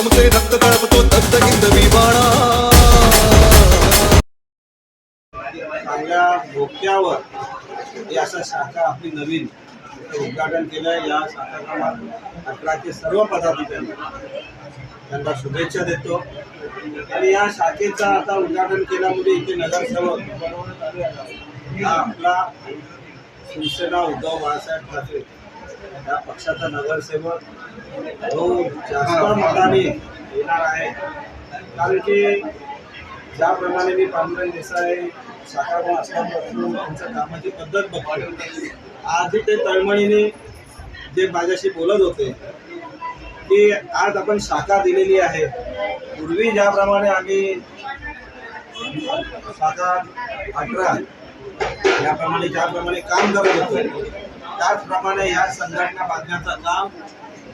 आमचे रक्त कळपतो दत्त हिंदवी चांगल्या भोक्यावर ही अशा शाखा आपली नवीन उद्घाटन केलं या शाखा अकराचे सर्व पदाधिकारी त्यांना शुभेच्छा देतो. आणि या शाखेचा आता उद्घाटन केल्यामुळे इथे नगरसेवक हा आपला शिवसेना उद्धव बाळासाहेब ठाकरे या पक्षाचा नगरसेवक जो जास्त मताने येणार आहे. कारण की ज्याप्रमाणे मी पांडुरंग देसाई साकारला असल्यापासून त्यांच्या कामाची पद्धत बघतो आधी ते तळमळीने जे माझ्याशी बोलत होते की आज आपण शाखा दिलेली आहे. पूर्वी ज्याप्रमाणे आम्ही शाखा अठरा याप्रमाणे ज्याप्रमाणे काम करत होतो त्याचप्रमाणे या संघटना बांधण्याचं काम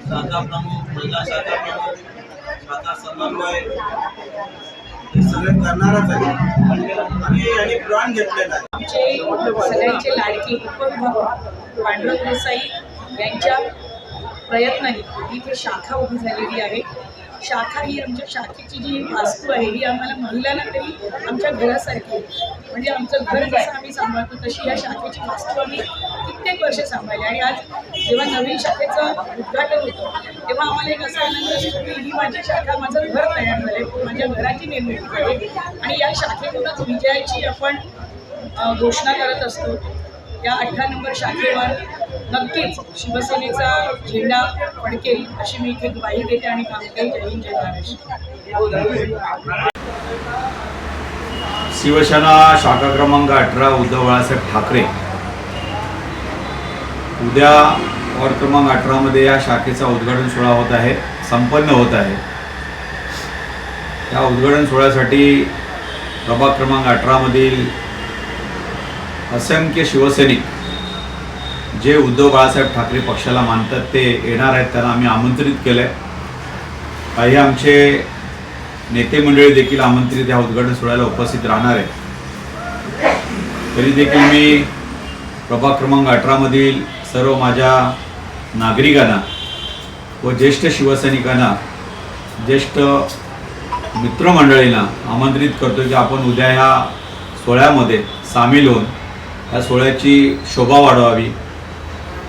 शाखा प्रमुख महिला शाखा प्रमुख शाखा समन्वय हे सगळे करणारच आहे. आणि यांनी प्राण घेतलेला आहे. आमचे सगळ्यांचे लाडकी उपविभाग पांडुरंग देसाई यांच्या प्रयत्नाने ही इथे शाखा उभी झालेली आहे शाखा ही आमच्या शाखेची जी वास्तू आहे ही आम्हाला महिलांना तरी आमच्या घरासारखी म्हणजे आमचं घर जसं आम्ही सांभाळतो तशी या शाखेची वास्तू आम्ही कित्येक वर्ष सांभाळली आणि आज जेव्हा नवीन शाखेचं उद्घाटन होतं तेव्हा आम्हाला एक असा आनंद असतो की ही माझी शाखा माझं घर तयार झालं माझ्या घराची निर्मिती झाली आणि या शाखेतूनच विजयाची आपण घोषणा करत असतो. या अठरा नंबर शाखेवर नक्कीच शिवसेनेचा झेंडा फडकेल अशी मी इथे ग्वाही देते आणि सांगते जय हिंद जय महाराष्ट्र. शिवसेना शाखा क्रमांक अठरा उद्धव बाळासाहेब ठाकरे. उद्या वॉर्ड क्रमांक अठरामध्ये या शाखेचा उद्घाटन सोहळा होत आहे संपन्न होत आहे. या उद्घाटन सोहळ्यासाठी प्रभाग क्रमांक अठरामधील असंख्य शिवसैनिक जे उद्धव बाळासाहेब ठाकरे पक्षाला मानतात ते येणार आहेत त्यांना आम्ही आमंत्रित केलं आहे काही आमचे नेते मंडळी देखील आमंत्रित या उद्घाटन सोहळ्याला उपस्थित राहणार आहे तरी देखील मी प्रभाग क्रमांक अठरामधील सर्व माझ्या नागरिकांना व ज्येष्ठ शिवसैनिकांना ज्येष्ठ मित्रमंडळींना आमंत्रित करतो की आपण उद्या ह्या सोहळ्यामध्ये सामील होऊन या सोहळ्याची शोभा वाढवावी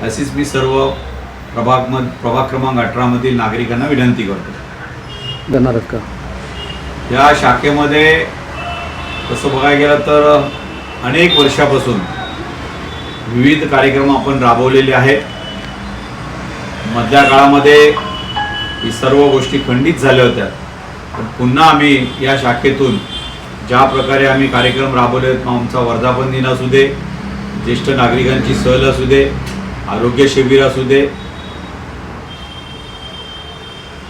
अशीच मी सर्व प्रभाग प्रभाग क्रमांक अठरामधील नागरिकांना विनंती करतो. आहेत का? या शाखेमध्ये तसं बघायला गेलं तर अनेक वर्षापासून विविध कार्यक्रम आपण राबवलेले आहेत. मधल्या काळामध्ये ही सर्व गोष्टी खंडित झाल्या होत्या. पण पुन्हा आम्ही या शाखेतून ज्या प्रकारे आम्ही कार्यक्रम राबवले आहेत, आमचा वर्धापन दिन असू दे ज्येष्ठ नागरिकांची सहल असू दे आरोग्य शिबिर असू दे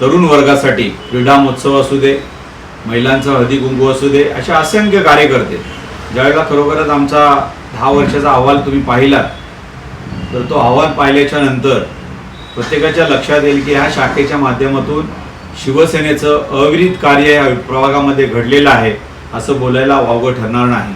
तरुण वर्गासाठी क्रीडा महोत्सव असू दे महिलांचा हळदी कुंकू असू दे असे असंख्य कार्यकर्ते. ज्यावेळेला खरोखरच आमचा दहा वर्षाचा अहवाल तुम्ही पाहिलात तर तो अहवाल पाहिल्याच्या नंतर प्रत्येकाच्या लक्षात येईल की ह्या शाखेच्या माध्यमातून शिवसेनेचं अविरित कार्य या प्रभागामध्ये घडलेलं आहे. असं बोलायला वावगं ठरणार नाही.